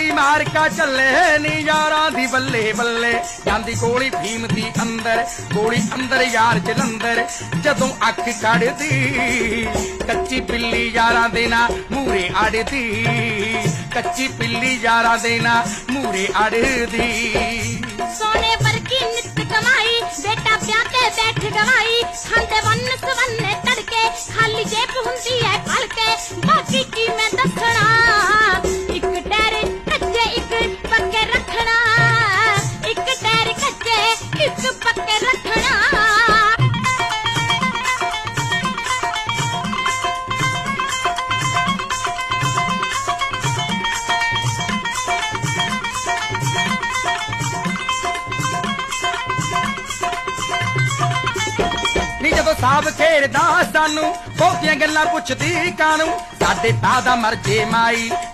ਗੋਲੀ ਮਾਰ ਕਾ ਚੱਲੇ ਨੀ ਯਾਰਾਂ ਦੀ ਬੱਲੇ ਬੱਲੇ। ਜਾਂਦੀ ਗੋਲੀ ਭੀਮ ਦੀ ਅੰਦਰ, ਗੋਲੀ ਅੰਦਰ ਯਾਰ ਜਲੰਧਰ। ਜਦੋਂ ਅੱਖ ਕੱਢਦੀ, ਕੱਚੀ ਪਿੱਲੀ ਯਾਰਾਂ ਦੇ ਨਾ ਮੂਰੇ ਅੜਦੀ ਕੱਚੀ ਪਿੱਲੀ ਯਾਰਾਂ ਦੇ ਨਾ ਮੂਰੇ ਅੜਦੀ ਸਾਬ ਖੇਡਦਾ ਸਾਨੂੰ। ਬਹੁਤੀਆਂ ਗੱਲਾਂ ਪੁੱਛਦੀ ਕਾਨੂੰ ਸਾਡੇ ਪਾਦਾ ਮਰ ਜੇ ਮਾਈ।